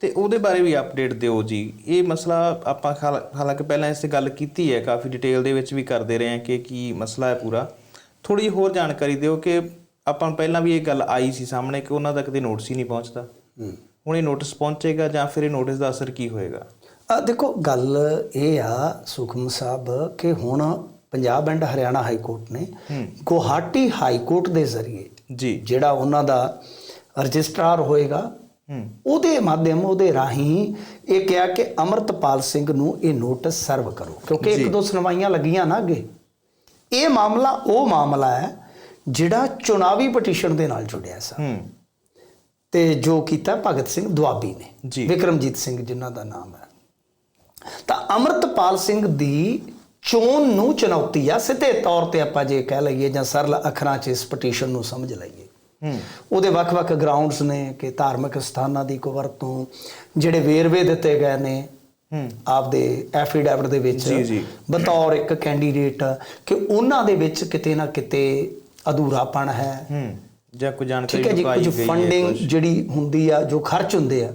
ਤੇ ਉਹਦੇ ਬਾਰੇ ਵੀ ਅਪਡੇਟ ਦਿਓ ਜੀ। ਇਹ ਮਸਲਾ ਆਪਾਂ ਹਾਲ- ਹਾਲਾਂਕਿ ਪਹਿਲਾਂ ਇਸ ਤੇ ਗੱਲ ਕੀਤੀ ਹੈ ਕਾਫੀ ਡਿਟੇਲ ਦੇ ਵਿੱਚ ਵੀ ਕਰਦੇ ਰਹੇ ਹਾਂ ਕਿ ਕੀ ਮਸਲਾ ਹੈ ਪੂਰਾ। ਥੋੜੀ ਹੋਰ ਜਾਣਕਾਰੀ ਦਿਓ ਕਿ ਆਪਾਂ ਪਹਿਲਾਂ ਵੀ ਇਹ ਗੱਲ ਆਈ ਸੀ ਸਾਹਮਣੇ ਕਿ ਉਹਨਾਂ ਤੱਕ ਦੇ ਨੋਟਿਸ ਹੀ ਨਹੀਂ ਪਹੁੰਚਦਾ। ਹੁਣ ਇਹ ਨੋਟਿਸ ਪਹੁੰਚੇਗਾ ਜਾਂ ਫਿਰ ਇਹ ਨੋਟਿਸ ਦਾ ਅਸਰ ਕੀ ਹੋਏਗਾ? ਆ ਦੇਖੋ ਗੱਲ ਇਹ ਆ ਸੁਖਮ ਸਾਹਿਬ ਕਿ ਹੁਣ Punjab and Haryana high court ਨੇ ਗੁਹਾਟੀ ਹਾਈ ਕੋਰਟ ਦੇ ਜ਼ਰੀਏ ਜੀ। ਜਿਹੜਾ ਉਹਨਾਂ ਦਾ ਰਜਿਸਟਰਾਰ ਹੋਏਗਾ ਉਹਦੇ ਮਾਧਿਅਮ ਉਹਦੇ ਰਾਹੀਂ ਇਹ ਕਿਹਾ ਕਿ ਅਮਰਤਪਾਲ ਸਿੰਘ ਨੂੰ ਇਹ ਨੋਟਿਸ ਸਰਵ ਕਰੋ ਕਿਉਂਕਿ ਇੱਕ ਦੋ ਸੁਣਵਾਈਆਂ ਲੱਗੀਆਂ ਨਾ ਅੱਗੇ। ਇਹ ਮਾਮਲਾ ਉਹ ਮਾਮਲਾ ਹੈ ਜਿਹੜਾ ਚੁਣਾਵੀ ਪਟੀਸ਼ਨ ਦੇ ਨਾਲ ਜੁੜਿਆ ਸੀ। ਤੇ ਜੋ ਕੀਤਾ ਭਗਤ ਸਿੰਘ ਦੁਆਬੀ ਨੇ। ਵਿਕਰਮਜੀਤ ਸਿੰਘ ਜਿਨ੍ਹਾਂ ਦਾ ਨਾਮ ਹੈ। ਤਾਂ ਅਮਰਤਪਾਲ ਸਿੰਘ ਦੀ ਚੋਣ ਨੂੰ ਚੁਣੌਤੀ ਆ ਸਿੱਧੇ ਤੌਰ ਤੇ ਆਪਾਂ ਜੇ ਕਹਿ ਲਈਏ ਜਾਂ ਸਰਲ ਅੱਖਰਾਂ 'ਚ ਇਸ ਪਟੀਸ਼ਨ ਨੂੰ ਸਮਝ ਲਈਏ। ਉਹਦੇ ਵੱਖ-ਵੱਖ ਗਰਾਊਂਡਸ ਨੇ ਕਿ ਧਾਰਮਿਕ ਸਥਾਨਾਂ ਦੀ ਕੁਵਰਤੋਂ ਜਿਹੜੇ ਵੇਰਵੇ ਦਿੱਤੇ ਗਏ ਨੇ ਆਪਦੇ ਐਫੀਡੈਵਿਟ ਦੇ ਵਿੱਚ ਜੀ, ਜੀ। ਬਤੌਰ ਇੱਕ ਕੈਂਡੀਡੇਟ ਕਿ ਉਹਨਾਂ ਦੇ ਵਿੱਚ ਕਿਤੇ ਨਾ ਕਿਤੇ ਅਧੂਰਾਪਣ ਹੈ। ਜਾਂ ਕੋਈ ਜਾਣਕਾਰੀ ਠੀਕ ਹੈ ਜੀ ਲੁਕਾਈ ਕੁਝ ਗਈ ਹੈ, ਫੰਡਿੰਗ ਕੁਛ। ਜਿਹੜੀ ਹੁੰਦੀ ਆ ਜੋ ਖਰਚ ਹੁੰਦੇ ਆ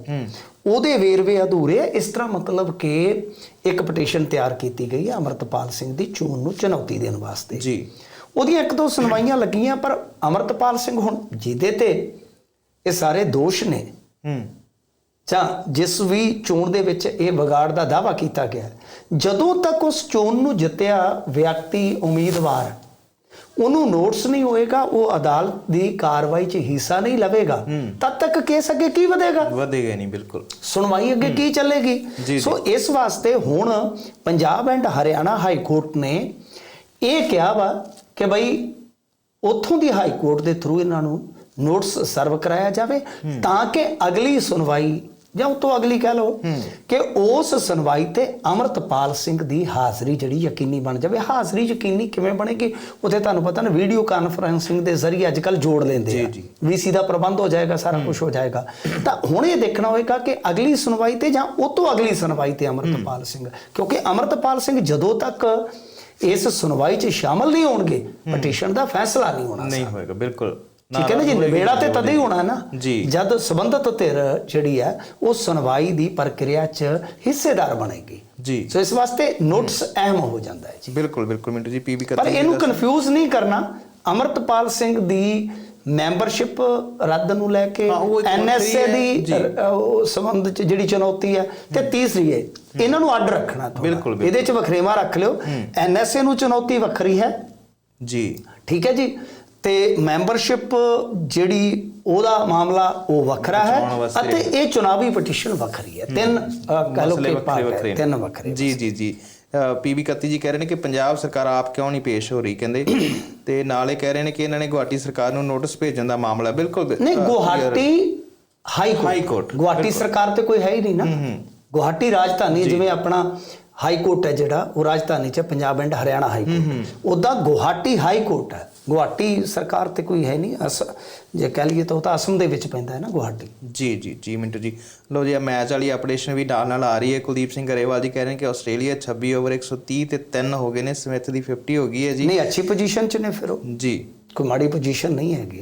ਉਹਦੇ ਵੇਰਵੇ ਅਧੂਰੇ ਆ ਇਸ ਤਰ੍ਹਾਂ ਮਤਲਬ ਕਿ ਇੱਕ ਪਟੀਸ਼ਨ ਤਿਆਰ ਕੀਤੀ ਗਈ ਹੈ ਅਮਰਤਪਾਲ ਸਿੰਘ ਦੀ ਚੋਣ ਨੂੰ ਚੁਣੌਤੀ ਦੇਣ ਵਾਸਤੇ। ਜੀ। ਉਹਦੀਆਂ ਇੱਕ ਦੋ ਸੁਣਵਾਈਆਂ ਲੱਗੀਆਂ ਪਰ ਅਮਰਤਪਾਲ ਸਿੰਘ ਹੁਣ ਜਿਹਦੇ ਤੇ ਇਹ ਸਾਰੇ ਦੋਸ਼ ਨੇ। ਹੂੰ। ਜਾਂ ਜਿਸ ਵੀ ਚੋਣ ਦੇ ਵਿੱਚ ਇਹ ਵਿਗਾੜ ਦਾ ਦਾਵਾ ਕੀਤਾ ਗਿਆ ਜਦੋਂ ਤੱਕ ਉਸ ਚੋਣ ਨੂੰ ਜਿੱਤਿਆ ਵਿਅਕਤੀ ਉਮੀਦਵਾਰ ਉਹਨੂੰ ਨੋਟਿਸ ਨਹੀਂ ਹੋਏਗਾ ਉਹ ਅਦਾਲਤ ਦੀ ਕਾਰਵਾਈ 'ਚ ਹਿੱਸਾ ਨਹੀਂ ਲਵੇਗਾ ਤਦ ਤੱਕ ਕੇਸ ਅੱਗੇ ਕੀ ਵਧੇਗਾ? ਵਧੇਗਾ ਨਹੀਂ ਬਿਲਕੁਲ। ਸੁਣਵਾਈ ਅੱਗੇ ਕੀ ਚੱਲੇਗੀ। ਸੋ ਇਸ ਵਾਸਤੇ ਹੁਣ Punjab and Haryana high court ਨੇ ਇਹ ਕਿਹਾ ਵਾ ਕਿ ਬਈ ਉੱਥੋਂ ਦੀ ਹਾਈ ਕੋਰਟ ਦੇ ਥਰੂ ਇਹਨਾਂ ਨੂੰ ਨੋਟਿਸ ਸਰਵ ਕਰਾਇਆ ਜਾਵੇ ਤਾਂ ਕਿ ਅਗਲੀ ਸੁਣਵਾਈ ਜਾਂ ਉਸ ਤੋਂ ਅਗਲੀ ਕਹਿ ਲਓ ਕਿ ਉਸ ਸੁਣਵਾਈ ਤੇ ਅਮਰਤਪਾਲ ਸਿੰਘ ਦੀ ਹਾਜ਼ਰੀ ਜਿਹੜੀ ਯਕੀਨੀ ਬਣ ਜਾਵੇ। ਹਾਜ਼ਰੀ ਯਕੀਨੀ ਕਿਵੇਂ ਬਣੇਗੀ? ਉਥੇ ਤੁਹਾਨੂੰ ਪਤਾ ਨਾ ਵੀਡੀਓ ਕਾਨਫਰੈਂਸਿੰਗ ਦੇ ਜ਼ਰੀਏ ਅੱਜਕੱਲ ਜੋੜ ਲੈਂਦੇ ਆ। ਵੀਸੀ ਦਾ ਪ੍ਰਬੰਧ ਹੋ ਜਾਏਗਾ ਸਾਰਾ ਕੁਝ ਹੋ ਜਾਏਗਾ। ਤਾਂ ਹੁਣ ਇਹ ਦੇਖਣਾ ਹੋਏਗਾ ਕਿ ਅਗਲੀ ਸੁਣਵਾਈ ਤੇ ਜਾਂ ਉਹ ਤੋਂ ਅਗਲੀ ਸੁਣਵਾਈ ਤੇ ਅਮਰਤਪਾਲ ਸਿੰਘ। ਕਿਉਂਕਿ ਅਮਰਤਪਾਲ ਸਿੰਘ ਜਦੋਂ ਤੱਕ ਇਸ ਸੁਣਵਾਈ 'ਚ ਸ਼ਾਮਲ ਨਹੀਂ ਹੋਣਗੇ ਪਟੀਸ਼ਨ ਦਾ ਫੈਸਲਾ ਨਹੀਂ ਹੋਣਾ ਨਹੀਂ ਹੋਏਗਾ ਬਿਲਕੁਲ। ਠੀਕ ਹੈ ਨਾ ਜੀ? ਨਿਬੇੜਾ ਤੇ ਤਦ ਹੀ ਹੋਣਾ ਹੈ ਨਾ। ਜਦ ਸਬੰਧਤ ਧਿਰ ਜਿਹੜੀ ਹੈ ਉਹ ਸੁਣਵਾਈ ਦੀ ਪ੍ਰਕਿਰਿਆ 'ਚ ਹਿੱਸੇਦਾਰ ਬਣੇਗੀ। ਜੀ। ਸੋ ਇਸ ਵਾਸਤੇ ਨੋਟਿਸ ਅਹਿਮ ਹੋ ਜਾਂਦਾ ਹੈ ਜੀ। ਬਿਲਕੁਲ ਬਿਲਕੁਲ। ਮਿੰਟੂ ਜੀ ਪੀਬੀ ਪਰ ਇਹਨੂੰ ਕਨਫਿਊਜ਼ ਨਹੀਂ ਕਰਨਾ। ਅਮਰਤਪਾਲ ਸਿੰਘ ਦੀ ਮੈਂਬਰਸ਼ਿਪ ਰੱਦ ਨੂੰ ਲੈ ਕੇ ਐਨਐਸਏ। ਦੀ ਸੰਬੰਧ ਚ ਜਿਹੜੀ ਚੁਣੌਤੀ ਹੈ ਤੇ ਤੀਸਰੀ ਹੈ ਇਹਨਾਂ ਨੂੰ ਅੱਡ ਰੱਖਣਾ ਬਿਲਕੁਲ। ਇਹਦੇ ਚ ਵਖਰੇਵਾ ਰੱਖ ਲਿਓ। ਐਨਐਸਏ ਨੂੰ ਚੁਣੌਤੀ ਵੱਖਰੀ ਹੈ। ਜੀ। ਠੀਕ ਹੈ ਜੀ। ਤੇ ਮੈਂਬਰਸ਼ਿਪ ਜਿਹੜੀ ਉਹਦਾ ਮਾਮਲਾ ਉਹ ਵੱਖਰਾ ਹੈ। ਅਤੇ ਇਹ ਚੁਣਾਵੀ ਪਟੀਸ਼ਨ ਵੱਖਰੀ ਹੈ। ਤਿੰਨ ਕਹਿ ਮਸਲੇ ਕਿ ਵੱਖਰੇ। ਤਿੰਨ ਵੱਖਰੇ ਜੀ ਜੀ ਜੀ। ਪੀਬੀ ਕੱਤੀ ਜੀ ਕਹਿ ਰਹੇ ਨੇ ਕਿ ਪੰਜਾਬ ਸਰਕਾਰ ਆਪ ਕਿਉਂ ਨਹੀਂ ਪੇਸ਼ ਹੋ ਰਹੀ ਕਹਿੰਦੇ। ਤੇ ਨਾਲੇ ਕਹਿ ਰਹੇ ਨੇ ਕਿ ਇਹਨਾਂ ਨੇ ਗੁਹਾਟੀ ਸਰਕਾਰ ਨੂੰ ਨੋਟਿਸ ਭੇਜਣ ਦਾ ਮਾਮਲਾ ਬਿਲਕੁਲ ਨਹੀਂ ਗੁਹਾਟੀ ਹਾਈ ਕੋਰਟ, ਗੁਹਾਟੀ ਸਰਕਾਰ ਤੇ ਕੋਈ ਹੈ ਹੀ ਨਹੀਂ ਨਾ। ਗੁਹਾਟੀ ਰਾਜਧਾਨੀ ਜਿਵੇਂ ਆਪਣਾ ਹਾਈ ਕੋਰਟ ਹੈ ਜਿਹੜਾ ਉਹ ਰਾਜਧਾਨੀ ਚ Punjab and Haryana high court. ਉਹਦਾ ਗੁਹਾਟੀ ਹਾਈ ਕੋਰਟ ਹੈ। ਗੁਹਾਟੀ ਸਰਕਾਰ ਤੇ ਕੋਈ ਹੈ ਨਹੀਂ ਅਸ ਜੇ ਕਹਿ ਲਈਏ ਤਾਂ ਉਹ ਤਾਂ ਅਸਮ ਦੇ ਵਿੱਚ ਪੈਂਦਾ ਹੈ ਨਾ ਗੁਹਾਟੀ। ਜੀ ਜੀ ਜੀ ਮਿੰਟੂ ਜੀ। ਲੋ ਜੀ ਮੈਚ ਵਾਲੀ ਅਪਡੇਸ਼ਨ ਵੀ ਨਾਲ ਨਾਲ ਆ ਰਹੀ ਹੈ। ਕੁਲਦੀਪ ਸਿੰਘ ਗਰੇਵਾਲ ਜੀ ਕਹਿ ਰਹੇ ਨੇ ਕਿ ਆਸਟ੍ਰੇਲੀਆ 26 ਓਵਰ 130 ਤੇ 3 ਹੋ ਗਏ ਨੇ। ਸਮਿਥ ਦੀ 50 ਹੋ ਗਈ ਹੈ ਜੀ। ਨਹੀਂ ਅੱਛੀ ਪੋਜੀਸ਼ਨ ਚ ਨੇ ਫਿਰ ਉਹ। ਜੀ। ਕੋਈ ਮਾੜੀ ਪੋਜੀਸ਼ਨ ਨਹੀਂ ਹੈਗੀ।